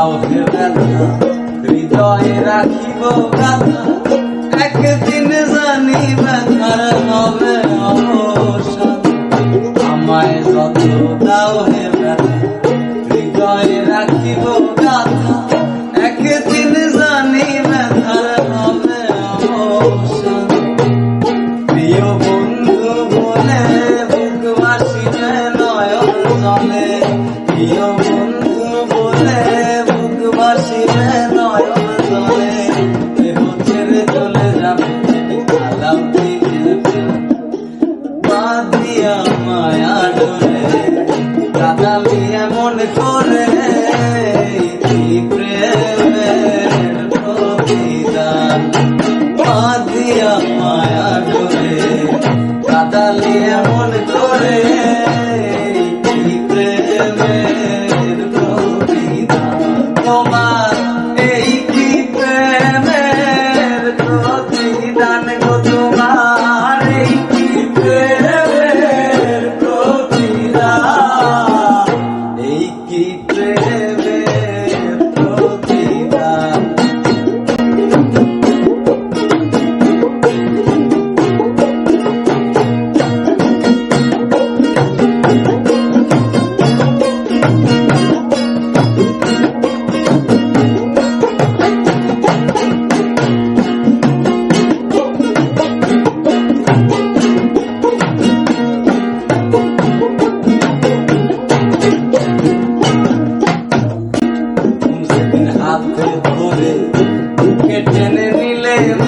দাও হে বেলা হৃদয়ে রাখিব কানা দিয়া মায়া ডরে দাদা মিয়া মনে করে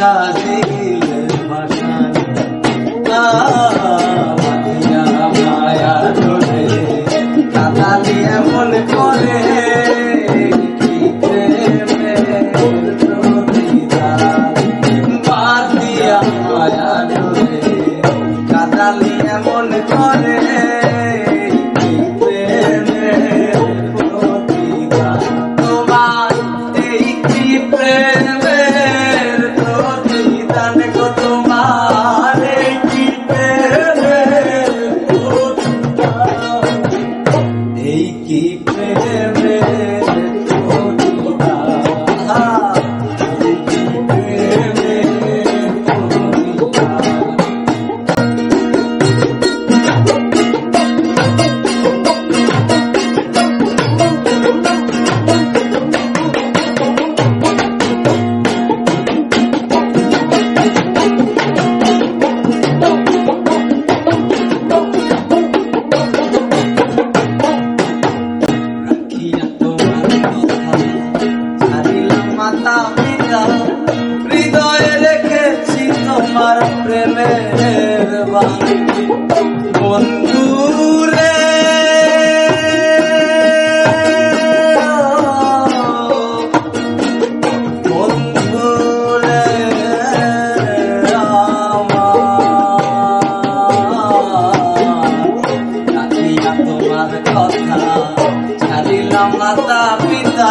সাজে আমার প্রেমের বন্ধু রে তোমার কথা ছাড়িলাম মাতা পিতা